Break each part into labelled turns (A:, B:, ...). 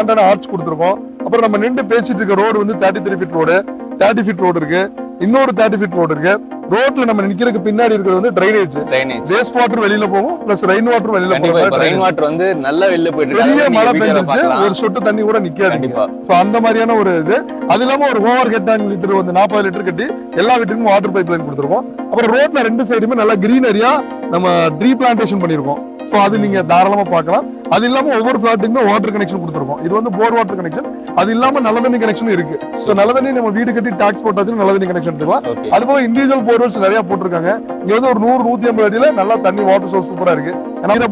A: கிராண்டான ஆர்ச் கொடுத்துருக்கோம். அப்புறம் நம்ம நின்று பேசிட்டு இருக்க ரோடு வந்து thirty three feet road thirty feet road இருக்கு. இன்னொரு தேர்ட்டி ஃபீட் ரோடு இருக்கு. ரோட்ல நம்ம நிக்கிறதுக்கு பின்னாடி இருக்கிறது வந்து ட்ரைனேஜ்
B: ட்ரைனேஜ்
A: வேஸ்ட் வாட்டர் வெளியில போகும் பிளஸ் ரெயின் வாட்டர் வெளியில
B: இப்ப ரெயின்
A: போகும்
B: வாட்டர் வந்து நல்லா வெளில போயிட்டு
A: பெரிய மழை பெஞ்சிருச்சு. ஒரு சொட்டு தண்ணி கூட நிக்காது சோ அந்த மாதிரியான ஒரு இது. அது இல்லாம ஒரு ஓவர் ஹெட் டேங்க் லிட்டர் வந்து நாற்பது லிட்டர் கட்டி எல்லா வீட்டுக்கும் வாட்டர் பைப் லைன் கொடுத்துருக்கோம். அப்புறம் ரோட்ல ரெண்டு சைடுமே நல்லா கிரீனரியா நம்ம ட்ரீ பிளான்டேஷன் பண்ணிருக்கோம் சோ அது நீங்க தாராளமா பார்க்கலாம். அது இல்லாம ஒவ்வொரு பிளாட்டுக்குமே வாட்டர் கனெக்ஷன் கொடுத்துருக்கோம். இது வந்து போர் வாட்டர் கனெக்ஷன் அது இல்லாம நல்ல தண்ணி கனெக்ஷன் இருக்கு. சோ நல்ல தண்ணி நம்ம வீடு கட்டி டாக்ஸ் போட்டாச்சும் நல்ல தண்ணி கனெக்ஷன் எடுத்துக்கலாம். அது போக இண்டிவிஜுவல் போர்வெல்ஸ் நிறைய போட்டிருக்காங்க. இங்க வந்து ஒரு நூறு நூத்தி ஐம்பது அடியில நல்லா தண்ணி வாட்டர் சோர்ஸ் சூப்பரா இருக்கு.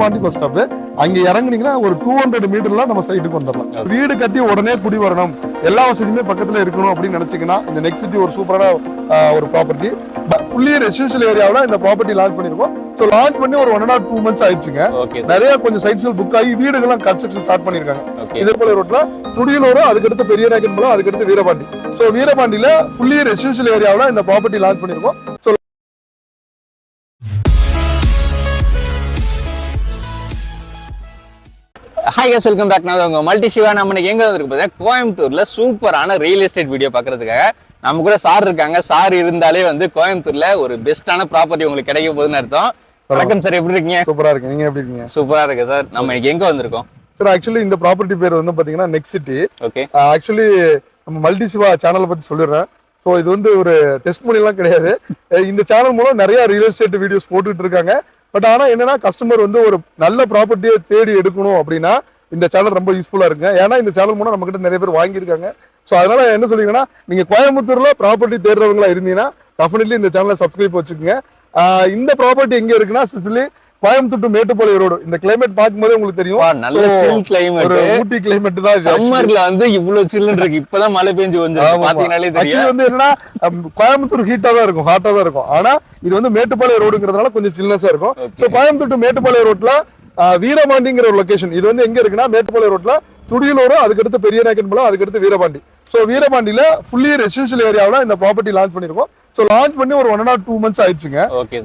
A: பாண்டி பஸ் ஸ்டாப் அங்க இறங்குனீங்கன்னா ஒரு டூ ஹண்ட்ரட் மீட்டர்ல நம்ம சைட்டுக்கு வந்துடலாம். வீடு கட்டி உடனே குடி வரணும். எல்லா வசதியுமே பக்கத்துல இருக்கணும் அப்படின்னு நினைச்சீங்கன்னா இந்த நெக்ஸ்ட் சிட்டி ஒரு சூப்பரான ஒரு ப்ராப்பர்ட்டி ஃபுல்லி ரெசிடென்ஷியல் ஏரியாவில் இந்த ப்ராப்பர்ட்டி லான்ச் பண்ணிருக்கோம். ஸோ லான்ச் பண்ணி ஒரு ஒன் அண்ட் டூ மந்த்ஸ் ஆயிடுச்சுங்க. நிறைய கொஞ்சம் சைட்ஸ்கள் புக் ஆகி வீடுகள்லாம் கன்ஸ்ட்ரக்ஷன் ஸ்டார்ட் பண்ணிருக்காங்க. இதே போல ரோட்ல துடியலூர் அதுக்கடுத்து பெரிய நாயக்கன் மூலம் அதுக்கடுத்து வீரபாண்டி. ஸோ வீரபாண்டியில ஃபுல்லி ரெசிடென்ஷியல் ஏரியாவில் இந்த ப்ராப்பர்ட்டி லான்ச் பண்ணிருக்கோம். So
B: hi guys welcome back நான் உங்க மல்டி சிவா. நம்ம எங்க வந்திருக்கு பார்த்தீங்கன்னா கோயம்புத்தூர்ல சூப்பரான ரியல் எஸ்டேட் வீடியோ பார்க்கறதுக்காக நம்ம கூட சார் இருக்காங்க. சார் இருந்தாலே வந்து கோயம்புத்தூர்ல ஒரு பெஸ்டான ப்ராப்பர்ட்டி உங்களுக்கு கிடைக்க போகுதுன்னு அர்த்தம். வணக்கம் சார் எப்படி இருக்கீங்க?
A: சூப்பரா இருக்கு நீங்க எப்படி இருக்கீங்க?
B: சூப்பரா இருக்கு சார். நம்ம இன்னைக்கு எங்க வந்திருக்கோம்?
A: சார் ஆக்சுவலி இந்த ப்ராப்பர்ட்டி பேர் வந்து பாத்தீங்கன்னா நெக்ஸ்ட் சிட்டி
B: ஓகே
A: ஆக்சுவலி நம்ம மல்டி சிவா சேனலை பத்தி சொல்லிடுறேன். ஸோ இது வந்து ஒரு டெஸ்ட் மொழிலாம் கிடையாது. இந்த சேனல் மூலம் நிறைய ரியல் எஸ்டேட் வீடியோஸ் போட்டுட்டு இருக்காங்க. பட் ஆனால் என்னன்னா கஸ்டமர் வந்து ஒரு நல்ல ப்ராப்பர்ட்டியை தேடி எடுக்கணும் அப்படின்னா இந்த சேனல் ரொம்ப யூஸ்ஃபுல்லாக இருக்குங்க. ஏன்னா இந்த சேனல் மூலம் நம்ம கிட்ட நிறைய பேர் வாங்கியிருக்காங்க. ஸோ அதனால் என்ன சொல்றீங்கன்னா நீங்கள் கோயம்புத்தூரில் ப்ராப்பர்ட்டி தேடுறவங்களா இருந்தீங்கன்னா டெஃபினெட்லி இந்த சேனலை சப்ஸ்கிரைப் வச்சுக்கோங்க. இந்த ப்ராப்பர்ட்டி எங்கே இருக்குன்னா specially Coimbatore to Mettupalayam road இந்த கிளைமேட் பார்க்கும்போதே உங்களுக்கு தெரியும்.
B: நல்ல சில் கிளைமேட்
A: ஊட்டி கிளைமேட் தான்.
B: சம்மர்ல வந்து இவ்வளவு சில்லுன்னு இருக்கு. இப்பதான் மழை பெஞ்சு. பாத்தீங்கன்னாலே
A: Actually
B: தெரியும்.
A: வந்து என்னன்னா கோயம்புத்தூர் ஹீட்டா தான் இருக்கும் ஹாட்டா தான் இருக்கும். ஆனா இது வந்து மேட்டுப்பாளையம் ரோடுங்கிறதுனால கொஞ்சம் சில்னஸா இருக்கும். சோ கோயம்புத்தூர் டு மேட்டுப்பாளையம் ரோட்ல ஆ, வீரபாண்டிங்கிற ஒரு லொகேஷன் இது வந்து எங்க இருக்குன்னா மேட்டுப்பாளையம் ரோட்ல துடியலூர் அதுக்கடுத்து பெரிய நாயக்கன் பாலம் அதுக்கடுத்து வீரபாண்டி. சோ வீரபாண்டியில ஃபுல்லி ரெசிடென்ஷியல் ஏரியாவில் இந்த ப்ராப்பர்ட்டி லான்ச் பண்ணிருக்கோம். சோ லான்ச் பண்ணி ஒரு ஒன் அண்ட் டூ மந்த்ஸ் ஆயிடுச்சுங்க.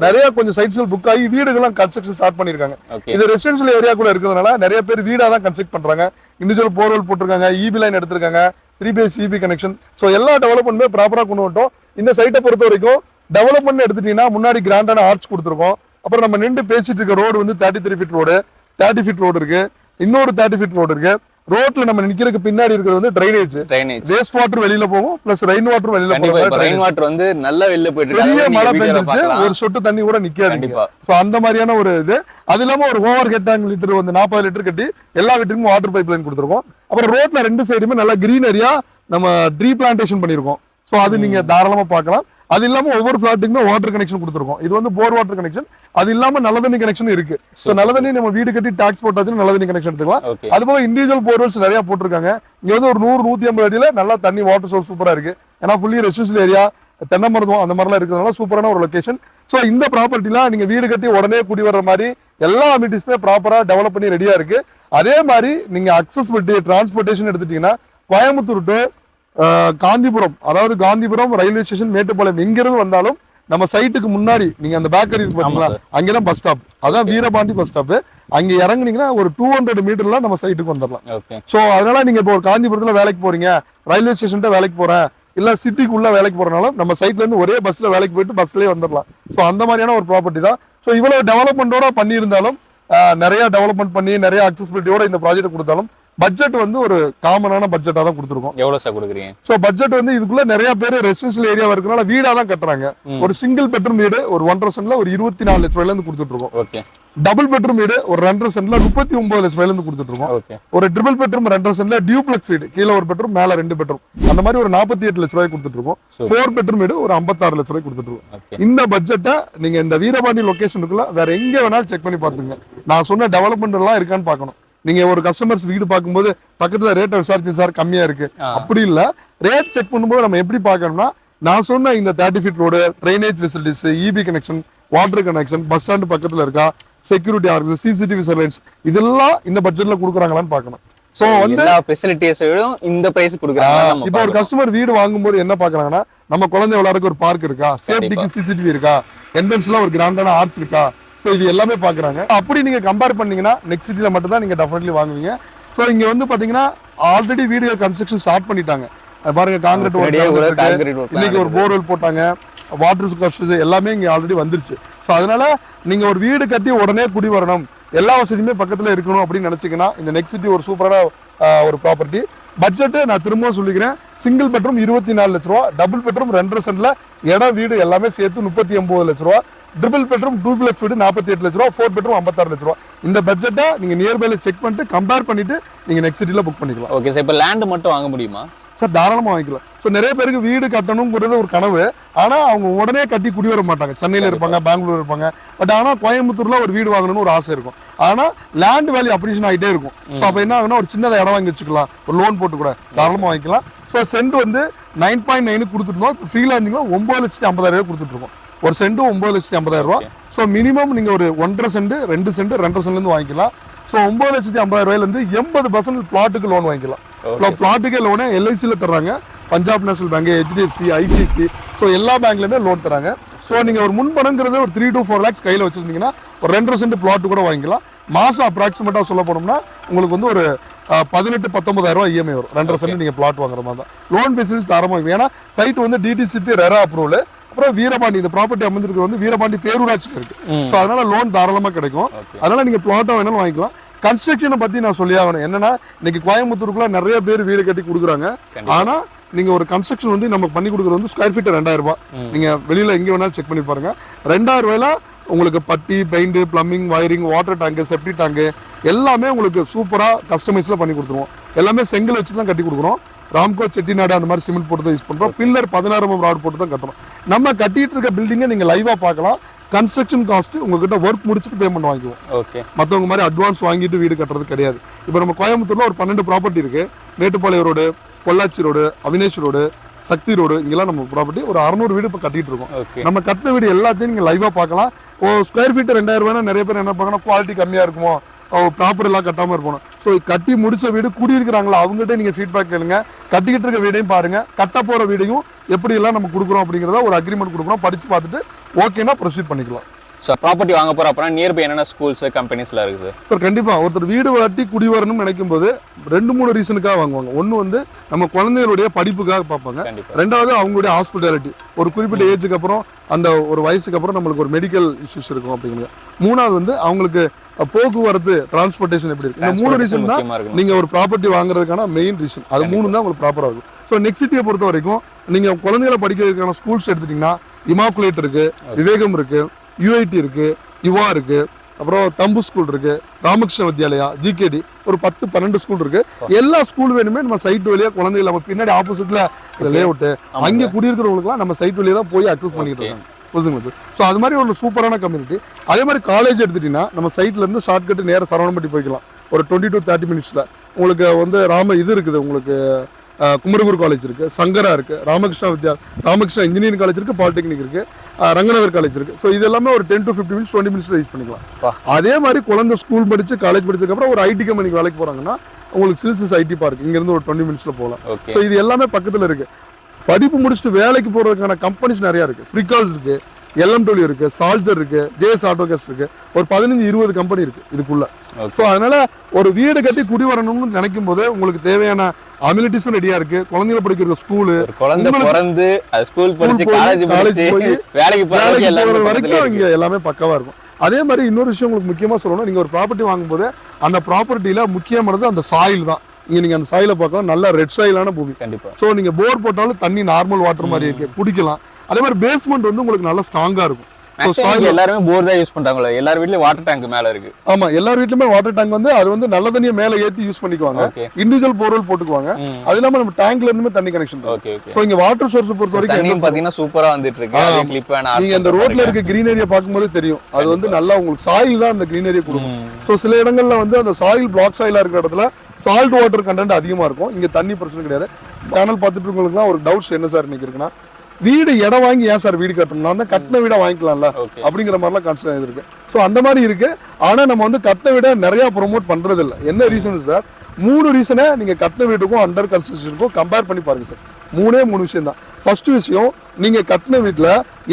A: நிறைய கொஞ்சம் சைட்ஸ்கள் புக் ஆகி வீடுகள்லாம் கன்ஸ்ட்ரக்ஷன் ஸ்டார்ட் பண்ணிருக்காங்க. இது ரெசிடென்ஷியல் ஏரியாக்குள்ள இருக்கிறதுனால நிறைய பேர் வீடா தான் கன்ஸ்ட்ரக்ட் பண்றாங்க. இண்டிவிஜுவல் போர்வெல் போட்டிருக்காங்க இபி லைன் எடுத்திருக்காங்க three phase EB connection so எல்லா டெவலப்மெண்ட்டுமே ப்ராப்பரா கொண்டு வந்துட்டோம். இந்த சைட்டை பொறுத்த வரைக்கும் டெவலப்மெண்ட் எடுத்துட்டீங்கன்னா முன்னாடி கிராண்டான ஆர்ச் கொடுத்துருக்கோம். அப்புறம் நம்ம நின்று பேசிட்டு இருக்க ரோடு வந்து thirty three feet road thirty feet road இருக்கு. இன்னொரு தேர்ட்டி ஃபீட் ரோடு இருக்கு. ரோட்ல நம்ம நிக்கிறதுக்கு பின்னாடி இருக்கிறது வந்து ட்ரைனேஜ்
B: ட்ரைனேஜ்
A: வேஸ்ட் வாட்டர் வெளியில போகும் பிளஸ் ரெயின் வாட்டர் வெளியில போகும்.
B: ரெயின் வாட்டர் வந்து நல்லா வெளில போயிட்டு இருக்கு.
A: பெரிய மழை பெஞ்சிருச்சு ஒரு சொட்டு தண்ணி கூட நிக்காது ஸோ அந்த மாதிரியான ஒரு இது. அது இல்லாம ஒரு ஓவர் ஹெட் டேங்க் லிட்டர் வந்து நாற்பது லிட்டர் கட்டி எல்லா வீட்டுக்கும் வாட்டர் பைப் லைன் கொடுத்துருக்கோம். அப்புறம் ரோட்ல ரெண்டு சைடுமே நல்லா கிரீனரியா நம்ம ட்ரீ பிளான்டேஷன் பண்ணிருக்கோம் ஸோ அது நீங்க தாராளமா பார்க்கலாம். அது இல்லாம ஒவ்வொரு பிளாட்டுக்குமே வாட்டர் கனெக்ஷன் கொடுத்துருக்கோம். இது வந்து போர் வாட்டர் கனெக்ஷன் அது இல்லாம நல்ல தண்ணி கனெக்ஷன் இருக்கு. ஸோ நல்ல தண்ணி நம்ம வீடு கட்டி டாக்ஸ் போட்டாச்சும் நல்ல தண்ணி கனெக்ஷன் எடுத்துக்கலாம். அது போக இண்டிவிஜுவல் போர்வெல்ஸ் நிறைய போட்டிருக்காங்க. இங்க வந்து ஒரு நூறு நூத்தி ஐம்பது அடியில நல்லா தண்ணி வாட்டர் சோர்ஸ் சூப்பரா இருக்கு. ஏன்னா ஃபுல்லி ரெசிடென்ஷியல் ஏரியா தென்னை மருத்துவம் அந்த மாதிரிலாம் இருக்கிறதுனால சூப்பரான ஒரு லொகேஷன் ஸோ இந்த ப்ராப்பர்ட்டிலாம் நீங்க வீடு கட்டி உடனே குடி வர்ற மாதிரி எல்லா அமிட்டிஸுமே ப்ராப்பரா டெவலப் பண்ணி ரெடியா இருக்கு. அதே மாதிரி நீங்க அக்சஸ்பிலிட்டி டிரான்ஸ்போர்ட்டேஷன் எடுத்துட்டீங்கன்னா கோயம்புத்தூர் டு காந்திபுரம் அதாவது காந்திபுரம் ரயில்வே ஸ்டேஷன் மேட்டுப்பாளையம் எங்கிருந்து வந்தாலும் நம்ம சைட்டுக்கு முன்னாடி நீங்க அந்த பேக்கரி இருக்கு பாத்தீங்களா. அங்கதான் பஸ் ஸ்டாப் அதான் வீரபாண்டி பஸ் ஸ்டாப் அங்க இறங்குனீங்கன்னா ஒரு டூ ஹண்ட்ரட் மீட்டர்ல நம்ம சைட்டுக்கு வந்துடலாம் சோ அதனால நீங்க இப்போ ஒரு காஞ்சிபுரத்துல வேலைக்கு போறீங்க ரயில்வே ஸ்டேஷன்ட்ட வேலைக்கு போறேன் இல்ல சிட்டிக்குள்ள வேலைக்கு போறனாலும் நம்ம சைட்ல இருந்து ஒரே பஸ்ல வேலைக்கு போயிட்டு பஸ்லயே வந்துடலாம் சோ அந்த மாதிரியான ஒரு ப்ராப்பர்ட்டி தான். சோ இவ்வளவு டெவலப்மெண்டோட பண்ணியிருந்தாலும் நிறைய டெவலப்மெண்ட் பண்ணி நிறைய அக்சசிபிலிட்டியோட இந்த ப்ராஜெக்ட் கொடுத்தாலும் பட்ஜெட் வந்து ஒரு காமனான பட்ஜெட்டா தான் கொடுத்துருக்கோம்.
B: எவ்வளவு சார் கொடுக்குறீங்க?
A: சோ பட்ஜெட் வந்து இதுக்குள்ள நிறைய பேர் ரெசிடென்ஷியல் ஏரியா இருக்கனால வீடா தான் கட்டுறாங்க. ஒரு சிங்கிள் பெட்ரூம் வீடு ஒரு ஒன்றரை சென்ட்ல ஒரு இருபத்தி நாலு லட்ச ரூபாயில இருந்து கொடுத்துட்டு இருக்கோம்
B: ஓகே
A: டபுள் பெட்ரூம் வீடு ஒரு ரெண்டரை சென்ட்ல முப்பத்தி ஒன்பது லட்ச ரூபாயில இருந்து கொடுத்துட்டு இருக்கோம்
B: ஓகே
A: ஒரு ட்ரிபிள் பெட்ரூம் ரெண்டரை சென்ட்ல டியூப்ளெக்ஸ் வீடு கீழே ஒரு பெட்ரூம் மேல ரெண்டு பெட்ரூம் அந்த மாதிரி ஒரு நாற்பத்தி எட்டு லட்ச ரூபாய் கொடுத்துட்டு இருக்கோம். ஃபோர் பெட்ரூம் வீடு ஒரு ஐம்பத்தாறு லட்ச ரூபாய் கொடுத்துட்டு இருக்கோம் இந்த பட்ஜெட்டை நீங்க இந்த வீரபாண்டி லொகேஷனுக்குள்ள வேற எங்க வேணாலும் செக் பண்ணி பாத்துங்க நான் சொன்ன டெவலப்மெண்ட் எல்லாம் இருக்கான்னு பார்க்கணும். நீங்க ஒரு கஸ்டமர்ஸ் வீடு பார்க்கும்போது பக்கத்துல ரேட்டை விசாரிச்சு சார் கம்மியா இருக்கு. அப்படி இல்ல ரேட் செக் பண்ணும்போது நம்ம எப்படி பார்க்கணும்னா நான் சொன்ன இந்த thirty feet road drainage facilities EB connection water connection bus stand பக்கத்துல இருக்கா செக்யூரிட்டி ஆர்கஸ் சிசிடிவி சர்வேன்ஸ் இதெல்லாம் இந்த பட்ஜெட்ல கொடுக்குறாங்களான்னு பார்க்கணும் ஸோ வந்து
B: ஃபெசிலிட்டிஸையும் இந்த பிரைஸ் கொடுக்குறாங்க
A: இப்போ ஒரு. கஸ்டமர் வீடு வாங்கும்போது என்ன பாக்குறாங்கன்னா நம்ம குழந்தை விளையாடுறதுக்கு ஒரு பார்க் இருக்கா சேஃப்டிக்கு சிசிடிவி இருக்கா என்ட்ரன்ஸ்ல ஒரு கிராண்டான ஆர்ச் இருக்கா ஸோ இது எல்லாமே பாக்குறாங்க. அப்படி நீங்க கம்பேர் பண்ணீங்கன்னா நெக்ஸ்ட் சிட்டில மட்டும் தான் நீங்க டெஃபினெட்லி வாங்குவீங்க. ஸோ இங்க வந்து பாத்தீங்கன்னா ஆல்ரெடி வீடு கன்ஸ்ட்ரக்ஷன் ஸ்டார்ட் பண்ணிட்டாங்க. பாருங்க காங்கிரீட் இன்னைக்கு ஒரு போர்வெல் போட்டாங்க. வாட்டர் கஷ்டம் எல்லாமே இங்க ஆல்ரெடி வந்துருச்சு. ஸோ அதனால நீங்க ஒரு வீடு கட்டி உடனே குடி வரணும். எல்லா வசதியுமே பக்கத்துல இருக்கணும் அப்படின்னு நினைச்சீங்கன்னா இந்த நெக்ஸ்ட் சிட்டி ஒரு சூப்பரான ஒரு ப்ராப்பர்ட்டி பட்ஜெட் நான் திரும்பவும் சொல்லிக்கிறேன். சிங்கிள் பெட்ரூம் இருபத்தி நாலு லட்ச ரூபா டபுள் பெட்ரூம் ரெண்டரை சென்ட்ல இடம் வீடு எல்லாமே சேர்த்து முப்பத்தி ஒன்பது லட்ச ரூபா. ட்ரிபிள் பெட்ரூம் டூ பிளக்ஸ் வீடு நாற்பத்தி எட்டு லட்ச ரூபா ஃபோர் பெட்ரூம் ஐம்பத்தாறு லட்ச ரூபா. இந்த பட்ஜெட்டை நீங்க நியர்பைல செக் பண்ணிட்டு கம்பேர் பண்ணிட்டு நீங்க நெக்ஸ்ட் சிட்டில புக் பண்ணிக்கலாம்.
B: ஓகே சார் இப்போ லேண்ட் மட்டும் வாங்க முடியுமா?
A: சார் தாராளமா வாங்கிக்கலாம். ஸோ நிறைய பேருக்கு வீடு கட்டணுங்கிறது ஒரு கனவு. ஆனா அவங்க உடனே கட்டி குடி வர மாட்டாங்க. சென்னையில இருப்பாங்க பெங்களூர் இருப்பாங்க. பட் ஆனா கோயம்புத்தூர்ல ஒரு வீடு வாங்கணும்னு ஒரு ஆசை இருக்கும். ஆனா லேண்ட் வேல்யூ அப்ரிஷன் ஆகிட்டே இருக்கும். ஸோ அப்போ என்ன ஆகுனா ஒரு சின்னதாக இடம் வாங்கி வச்சுக்கலாம். ஒரு லோன் போட்டு கூட தாராளமா வாங்கிக்கலாம். ஸோ சென்ட் வந்து நைன் பாயிண்ட் நைனு கொடுத்துருந்தோம் இப்போ ஃப்ரீலாண்டிங்ல ஒன்பது லட்சத்தி ஐம்பதாயிரம் ரூபாய் கொடுத்துட்டு இருக்கோம். ஒரு சென்ட் ஒன்பது லட்சத்தி ஐம்பதாயிரம் ரூபாய் ஸோ மினிமம் நீங்க ஒரு ஒன்றரை சென்ட் ரெண்டு சென்ட் ரெண்டரை சென்ட்ல இருந்து வாங்கிக்கலாம். ஸோ ஒன்பது லட்சத்தி இருந்து எண்பது பர்சன்ட் பிளாட்டுக்கு லோன் வாங்கிக்கலாம்.
B: Okay.
A: பிளாட்டுக்கே லோனு எல்ஐசியில் தர்றாங்க. Punjab National Bank HDFC ICICI so எல்லா பேங்க்லையுமே லோன் தராங்க ஸோ நீங்கள் ஒரு முன்பணங்கிறது ஒரு த்ரீ to ஃபோர் லேக்ஸ் கையில் வச்சிருந்தீங்கன்னா ஒரு ரெண்டரை சென்ட் பிளாட் கூட வாங்கிக்கலாம். மாதம் அப்ராக்சிமேட்டாக சொல்ல போனோம்னா உங்களுக்கு வந்து ஒரு பதினெட்டு பத்தொன்பதாயிரம் ரூபாய் இஎம்ஐ வரும். ரெண்டரை சென்ட் நீங்கள் பிளாட் வாங்குற மாதிரி தான். லோன் ஃபெசிலிட்டிஸ் தரமாக ஏன்னா சைட் வந்து டிடிசிபி ரெரா அப்ரூவல் அப்புறம் வீரபாண்டி இந்த ப்ராப்பர்ட்டி அமைஞ்சிருக்கிறது வந்து வீரபாண்டி பேரூராட்சியில் இருக்கு. ஸோ அதனால லோன் தாராளமாக கிடைக்கும். அதனால நீங்க பிளாட்டா வேணாலும் வாங்கிக்கலாம் கன்ஸ்ட்ரக்ஷனை பத்தி நான் சொல்லி ஆகணும் என்னன்னா இன்னைக்கு கோயம்புத்தூருக்குள்ள நிறைய பேர் வீடு கட்டி கொடுக்குறாங்க. ஆனா நீங்க ஒரு கன்ஸ்ட்ரக்ஷன் வந்து நமக்கு பண்ணி கொடுக்குறது வந்து ஸ்கொயர் ஃபீட் ரெண்டாயிரம் ரூபாய். நீங்க வெளியில எங்க வேணாலும் செக் பண்ணி பாருங்க ரெண்டாயிரம் ரூபாயில உங்களுக்கு putty paint plumbing wiring water tank septic tank எல்லாமே உங்களுக்கு சூப்பரா கஸ்டமைஸ்ல பண்ணி கொடுத்துருவோம். எல்லாமே செங்கல் வச்சு தான் கட்டி கொடுக்குறோம். ராம்கோ செட்டிநாடு அந்த மாதிரி சிமெண்ட் போட்டு தான் யூஸ் பண்றோம். பில்லர் பதினாறு ராட் போட்டு தான் கட்டுறோம். நம்ம கட்டிட்டு இருக்க பில்டிங்கை நீங்க லைவா பார்க்கலாம். கன்ஸ்ட்ரக்ஷன் காஸ்ட் உங்ககிட்ட ஒர்க் முடிச்சுட்டு பேமெண்ட் வாங்கிக்குவோம்.
B: ஓகே
A: மற்றவங்க மாதிரி அட்வான்ஸ் வாங்கிட்டு வீடு கட்டுறது கிடையாது. இப்போ நம்ம கோயம்புத்தூர்ல ஒரு பன்னெண்டு ப்ராப்பர்ட்டி இருக்கு. Mettupalayam road Pollachi road Avinashi road Sakthi road இங்கெல்லாம் நம்ம ப்ராப்பர்ட்டி ஒரு அறநூறு வீடு இப்போ கட்டிட்டு இருக்கோம்.
B: ஓகே
A: நம்ம கட்டின வீடு எல்லாத்தையும் நீங்க லைவா பார்க்கலாம். ஸ்கொயர் ஃபீட் ரெண்டாயிரம் ரூபாய்னா நிறைய பேர் என்ன பண்ணணும் குவாலிட்டி கம்மியாக இருக்குமோ ப்ராப்பர் எல்லாம் கட்டாம ஸோ கட்டி முடிச்ச வீடு குடியிருக்கிறாங்களா அவங்ககிட்ட நீங்கள் ஃபீட்பேக் கேளுங்க. கட்டிக்கிட்டு இருக்க வீடையும் பாருங்கள் கட்ட போகிற வீடையும் எப்படியெல்லாம் நம்ம கொடுக்குறோம் அப்படிங்கிறத ஒரு அக்ரிமெண்ட் கொடுக்குறோம் படித்து பார்த்துட்டு ஓகேனா ப்ரொசீட் பண்ணிக்கலாம்.
B: ஸோ ப்ராப்பர்ட்டி வாங்க போகிறோம் அப்படின்னா நியர்பை என்னென்ன ஸ்கூல்ஸ் கம்பெனிஸ்லாம் இருக்குது சார்
A: சார் கண்டிப்பா. ஒருத்தர் வீடு கட்டி குடி வரணும்னு நினைக்கும் போது ரெண்டு மூணு ரீசனுக்காக வாங்குவாங்க. ஒன்று வந்து நம்ம குழந்தைகளுடைய படிப்புக்காக பார்ப்பாங்க. ரெண்டாவது அவங்களுடைய ஹாஸ்பிட்டாலிட்டி ஒரு குறிப்பிட்ட ஏஜுக்கு அப்புறம் அந்த ஒரு வயசுக்கு அப்புறம் நம்மளுக்கு ஒரு மெடிக்கல் இஷ்யூஸ் இருக்கும் அப்படிங்கிறது மூணாவது வந்து அவங்களுக்கு போக்குவரத்து டிரான்ஸ்போர்ட்டேஷன் எப்படி இருக்கு? இந்த மூணு ரீசன் தான்
B: முக்கியமாக இருக்கணும்
A: நீங்க ஒரு ப்ராப்பர்ட்டி வாங்குறதுக்கான மெயின் ரீசன் அது மூணு தான் உங்களுக்கு ப்ராப்பரா இருக்கும். ஸோ நெக்ஸ்ட் சிட்டியை பொறுத்த வரைக்கும் நீங்க குழந்தைகளை படிக்கிறதுக்கான ஸ்கூல்ஸ் எடுத்துட்டீங்கன்னா இமாக்குலேட் இருக்கு விவேகம் இருக்கு யூஐடி இருக்கு யுவா இருக்கு அப்புறம் தம்பு ஸ்கூல் இருக்கு ராமகிருஷ்ண வித்யாலயா ஜிகேடி ஒரு பத்து பன்னெண்டு ஸ்கூல் இருக்கு. எல்லா ஸ்கூல் வேணுமே நம்ம சைட் வழியா குழந்தைகள் நம்ம பின்னாடி ஆப்போசிட்ல லே அவுட் அங்க குடியிருக்கிறவங்களுக்குலாம் நம்ம சைட் வழியா தான் போய் அக்சஸ் பண்ணிட்டு இருக்காங்க. புரிதுங்களுக்கு ஸோ அது மாதிரி ஒரு சூப்பரான கம்யூனிட்டி அதே மாதிரி காலேஜ் எடுத்துட்டீங்கன்னா நம்ம சைட்ல இருந்து ஷார்ட் கட் நேரம் சரவணம்பட்டி போய்க்கலாம். ஒரு டுவெண்ட்டி டு தேர்ட்டி மினிட்ஸ்ல உங்களுக்கு வந்து ராம இது இருக்குது உங்களுக்கு குமரகுரு காலேஜ் இருக்கு சங்கரா இருக்கு ராமகிருஷ்ணா வித்யா ராமகிருஷ்ணா இன்ஜினியரிங் காலேஜ் இருக்கு பாலிடெக்னிக் இருக்கு அஹ், ரங்கநகர் காலேஜ் இருக்கு. ஸோ இது எல்லாமே ஒரு ten to fifty minutes twenty minutes use பண்ணிக்கலாம். அதே மாதிரி குழந்தை ஸ்கூல் படிச்சு காலேஜ் படிச்சதுக்கு அப்புறம் ஒரு ஐடி கம்பெனிக்கு வேலைக்கு போறாங்கன்னா உங்களுக்கு சில்சிஸ் ஐடி பார்க் இங்க இருந்து ஒரு டுவெண்ட்டி மினிட்ஸ்ல போகலாம். ஸோ இது எல்லாமே பக்கத்துல இருக்கு. படிப்பு முடிச்சுட்டு வேலைக்கு போறதுக்கான கம்பெனிஸ் நிறைய இருக்கு. ப்ரிகால்ஸ் இருக்கு. எல்எம்டபிள்யூ இருக்கு சால்ஜர் இருக்கு ஜேஎஸ் ஆட்டோகேஸ்ட் இருக்கு. ஒரு பதினஞ்சு இருபது கம்பெனி இருக்கு இதுக்குள்ள. ஸோ அதனால ஒரு வீடு கட்டி குடி வரணும்னு நினைக்கும் போது உங்களுக்கு தேவையான அம்யூனிட்டிஸும் ரெடியா இருக்கு. குழந்தைகளை படிக்கிற ஸ்கூலு
B: குழந்தை பிறந்து ஸ்கூல் படிச்சு காலேஜ் படிச்சு
A: போய்,
B: வேலைக்கு பக்கத்துலயே
A: வரைக்கும் இங்க எல்லாமே பக்கவா இருக்கும். அதே மாதிரி இன்னொரு விஷயம் உங்களுக்கு முக்கியமா சொல்லணும். நீங்க ஒரு ப்ராப்பர்ட்டி வாங்கும்போது அந்த ப்ராப்பர்ட்டியில முக்கியமானது அந்த சாயில் தான். இங்க நீங்க அந்த சாயில பார்க்கலாம். நல்ல ரெட் சாயிலான பூமி.
B: கண்டிப்பா.
A: ஸோ நீங்க போர் போட்டாலும் தண்ணி நார்மல் வாட்டர் மாதிரி இருக்கு. குடிக்கலாம். அதே மாதிரி பேஸ்மெண்ட் வந்து உங்களுக்கு நல்லா ஸ்ட்ராங்கா இருக்கும்.
B: எல்லாருமே போர் தான் யூஸ் பண்றாங்களோ. எல்லார் வீட்லயும் வாட்டர் டேங்க் மேல இருக்கு.
A: ஆமா எல்லார் வீட்லயுமே வாட்டர் டேங்க் வந்து அது வந்து நல்ல தண்ணியை மேல ஏத்தி யூஸ் பண்ணிக்குவாங்க. இண்டிவிஜுவல் போர்வெல் போட்டுக்குவாங்க. அது இல்லாம நம்ம டேங்க்ல இருந்துமே தண்ணி கனெக்ஷன்
B: ஓகே
A: இங்க வாட்டர் சோர்ஸ் பொறுத்த வரைக்கும்
B: பாத்தீங்கன்னா சூப்பரா வந்துட்டு இருக்கு. கிளிப்
A: நீங்க அந்த ரோட்ல இருக்க கிரீனரியை பார்க்கும்போது தெரியும். அது வந்து நல்லா உங்களுக்கு சாயில் தான் அந்த கிரீனரியை கொடுக்கும். ஸோ சில இடங்கள்ல வந்து அந்த சாயில் பிளாக் சாயிலா இருக்கிற இடத்துல சால்ட் வாட்டர் கண்டென்ட் அதிகமா இருக்கும். இங்க தண்ணி பிரச்சனை கிடையாது. சேனல் பார்த்துட்டு இருக்கவங்களுக்குலாம் ஒரு டவுட்ஸ் என்ன சார் இன்னைக்கு இருக்குன்னா வீடு இடம் வாங்கி ஏன் சார் வீடு கட்டணும்? நான் தான் கட்டின வீடை வாங்கிக்கலாம்ல? அப்படிங்கிற மாதிரிலாம் கான்செப்ட் இருக்கு ஸோ அந்த மாதிரி இருக்கு. ஆனா நம்ம வந்து கட்டின வீடை நிறைய ப்ரொமோட் பண்றது இல்ல என்ன ரீசன் சார்? மூணு ரீசனை நீங்க கட்டின வீட்டுக்கும் அண்டர் கன்ஸ்ட்ரக்ஷனுக்கும் கம்பேர் பண்ணி பாருங்க சார் மூணே மூணு விஷயம் தான். ஃபர்ஸ்ட் விஷயம் நீங்க கட்டின வீட்ல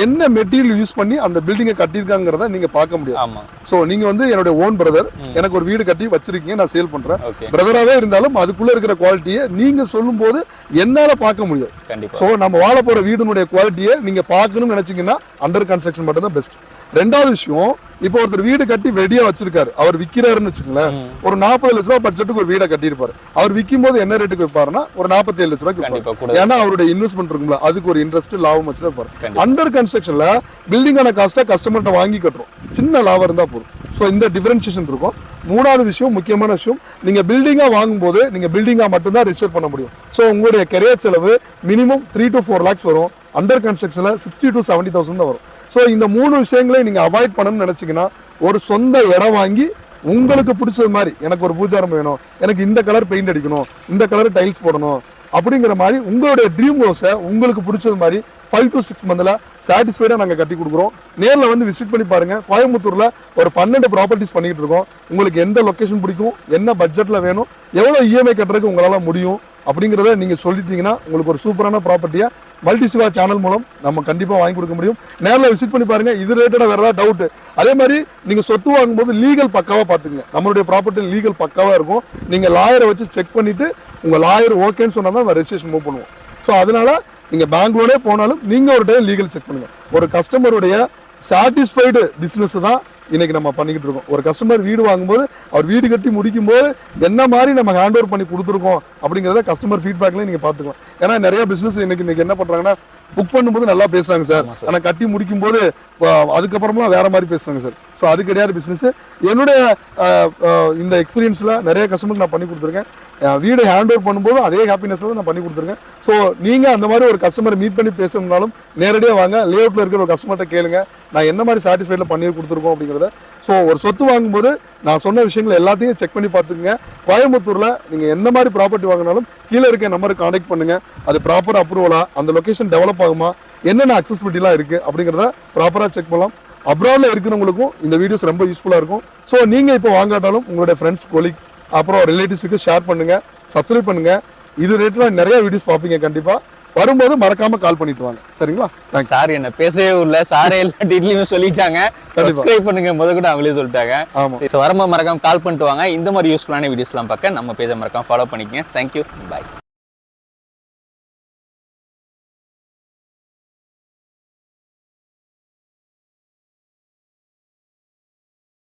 A: என்ன மெட்டீரியல் யூஸ் பண்ணி அந்த பில்டிங்கை கட்டியிருக்காங்கிறத நீங்க பார்க்க முடியாது.
B: ஆமா.
A: ஸோ நீங்க வந்து என்னுடைய ஓன் பிரதர் எனக்கு ஒரு வீடு கட்டி வச்சிருக்கீங்க நான் சேல் பண்றேன்.
B: ஓகே.
A: பிரதராகவே இருந்தாலும் அதுக்குள்ள இருக்கிற குவாலிட்டியை நீங்க சொல்லும்போது என்னால பார்க்க முடியாது.
B: கண்டிப்பா.
A: ஸோ நம்ம வாழ போற வீடுனுடைய குவாலிட்டியை நீங்க பார்க்கணும்னு நினைச்சீங்கன்னா அண்டர் கன்ஸ்ட்ரக்ஷன் மட்டும் தான் பெஸ்ட் ரெண்டாவது விஷயம் இப்போ ஒருத்தர் வீடு கட்டி ரெடியா வச்சிருக்காரு. அவர் விக்கிறாருன்னு வச்சுக்கோங்களேன். ஒரு நாற்பது லட்ச ரூபா பட்ஜெட்டுக்கு ஒரு வீடை கட்டியிருப்பாரு. அவர் விற்கும் போது என்ன ரேட்டுக்கு வைப்பாருன்னா ஒரு நாற்பத்தி ஏழு லட்ச ரூபாய்க்கு ஏன்னா அவருடைய இன்வெஸ்ட்மெண்ட் இருக்கும்ல அதுக்கு ஒரு இன்ட்ரெஸ்ட் லாபம் வச்சு தான். அண்டர் கன்ஸ்ட்ரக்ஷன்ல பில்டிங்கான காஸ்ட்டை கஸ்டமர்கிட்ட வாங்கி கட்டுறோம். சின்ன லாபம் இருந்தா போதும். ஸோ இந்த டிஃபரன்சியேஷன் இருக்கும். மூணாவது விஷயம் முக்கியமான விஷயம் நீங்க பில்டிங்கா வாங்கும்போது நீங்க பில்டிங்கா மட்டும்தான் ரிஜிஸ்டர் பண்ண முடியும். ஸோ உங்களுடைய கெரியர் செலவு minimum three to four lakhs வரும். அண்டர் கன்ஸ்ட்ரக்ஷன்ல சிக்ஸ்டி டு செவன்டி தௌசண்ட் தான் வரும். ஸோ இந்த மூணு விஷயங்களையும் நீங்கள் அவாய்ட் பண்ணணும்னு நினச்சிங்கன்னா ஒரு சொந்த இடம் வாங்கி உங்களுக்கு பிடிச்சது மாதிரி எனக்கு ஒரு பூஜாரம் வேணும் எனக்கு இந்த கலர் பெயிண்ட் அடிக்கணும் இந்த கலர் டைல்ஸ் போடணும் அப்படிங்கிற மாதிரி உங்களுடைய ட்ரீம் ஹவுஸை உங்களுக்கு பிடிச்சது மாதிரி ஃபைவ் டு சிக்ஸ் மந்தில் சாட்டிஸ்ஃபைடாக நாங்கள் கட்டி கொடுக்குறோம். நேரில் வந்து விசிட் பண்ணி பாருங்கள் கோயம்புத்தூரில் ஒரு பன்னெண்டு ப்ராப்பர்ட்டிஸ் பண்ணிக்கிட்டு இருக்கோம். உங்களுக்கு எந்த லொக்கேஷன் பிடிக்கும் என்ன பட்ஜெட்டில் வேணும் எவ்வளோ இஎம்ஐ கட்டுறதுக்கு உங்களால் முடியும் அப்படிங்கிறத நீங்கள் சொல்லிட்டீங்கன்னா உங்களுக்கு ஒரு சூப்பரான ப்ராப்பர்ட்டியை மல்டி சிவா சேனல் மூலம் நம்ம கண்டிப்பாக வாங்கி கொடுக்க முடியும். நேரில் விசிட் பண்ணி பாருங்கள் இது ரிலேட்டடாக வேறு ஏதாவது டவுட்டு அதே மாதிரி நீங்கள் சொத்து வாங்கும்போது லீகல் பக்காவாக பார்த்துங்க நம்மளுடைய ப்ராப்பர்ட்டி லீகல் பக்காவாக இருக்கும். நீங்கள் லாயரை வச்சு செக் பண்ணிவிட்டு உங்கள் லாயர் ஓகேன்னு சொன்னால் தான் ரெஜிஸ்ட்ரேஷன் மூவ் பண்ணுவோம். ஸோ அதனால நீங்கள் பேங்க்லோனே போனாலும் நீங்கள் ஒரு டைம் லீகல் செக் பண்ணுங்கள் ஒரு கஸ்டமருடைய சாட்டிஸ்ஃபைடு பிஸ்னஸ் தான் இன்னைக்கு நம்ம பண்ணிக்கிட்டு இருக்கோம். ஒரு கஸ்டமர் வீடு வாங்கும்போது அவர் வீடு கட்டி முடிக்கும் போது என்ன மாதிரி நம்ம ஹேண்ட் ஓவர் பண்ணி கொடுத்துருக்கோம் அப்படிங்கிறத கஸ்டமர் ஃபீட்பேக்லேயும் நீங்கள் பார்த்துக்கலாம். ஏன்னா நிறைய பிஸ்னஸ் இன்னைக்கு இன்னைக்கு என்ன பண்ணுறாங்கன்னா புக் பண்ணும்போது நல்லா பேசுறாங்க சார்.
B: ஆமா சார்.
A: ஆனா கட்டி முடிக்கும் போது அதுக்கப்புறமா வேற மாதிரி பேசுறாங்க சார். ஸோ அது கிடையாது பிசினஸ் என்னுடைய இந்த எக்ஸ்பீரியன்ஸ்ல நிறைய கஸ்டமருக்கு நான் பண்ணி கொடுத்துருக்கேன். வீடு ஹேண்ட் ஓவர் பண்ணும்போது அதே ஹாப்பினஸ்ல நான் பண்ணி கொடுத்துருக்கேன். ஸோ நீங்க அந்த மாதிரி ஒரு கஸ்டமரை மீட் பண்ணி பேசணும்னாலும் நேரடியாக வாங்க. லேஅவுட்ல இருக்கிற ஒரு கஸ்டமர்கிட்ட கேளுங்க. நான் என்ன மாதிரி சாட்டிஸ்ஃபைட்ல பண்ணி கொடுத்துருக்கோம் அப்படிங்கிறத. ஸோ ஒரு சொத்து வாங்கும்போது நான் சொன்ன விஷயங்கள் எல்லாத்தையும் செக் பண்ணி பார்த்துக்குங்க. கோயம்புத்தூர்ல நீங்க என்ன மாதிரி ப்ராப்பர்ட்டி வாங்கினாலும் கீழே இருக்க நம்பருக்கு கான்டாக்ட் பண்ணுங்க. அது ப்ராப்பர் அப்ரூவலா அந்த லொக்கேஷன் டெவலப் ஆகுமா என்னென்ன அக்சஸ்பிலிட்டிலாம் இருக்கு அப்படிங்கிறத ப்ராப்பராக செக் பண்ணலாம். அப்ராட்ல இருக்கிறவங்களுக்கும் இந்த வீடியோஸ் ரொம்ப யூஸ்ஃபுல்லாக இருக்கும். ஸோ நீங்க இப்போ வாங்காட்டாலும் உங்களுடைய ஃப்ரெண்ட்ஸ் கொலிக் அப்புறம் ரிலேட்டிவ்ஸுக்கு ஷேர் பண்ணுங்க சப்ஸ்கிரைப் பண்ணுங்க. இது ரிலேட்டடாக நிறைய வீடியோஸ் பார்ப்பீங்க கண்டிப்பா. வரும்போது மறக்காம கால் பண்ணிட்டு வாங்க. சரிங்களா?
B: சார் என்ன பேசவே இல்ல. சாரே எல்லா டீட்டெயிலும் சொல்லிட்டாங்க. சப்ஸ்கிரைப் பண்ணுங்க. முத கூட அவங்களே சொல்லிட்டாங்க.
A: ஆமா.
B: வரும்போது மறக்காம கால் பண்ணிட்டு வாங்க. இந்த மாதிரி யூஸ்ஃபுல்லான வீடியோஸ்லாம் பார்க்க நம்ம பேஜை மறக்காம ஃபாலோ பண்ணிக்கங்க. Thank you bye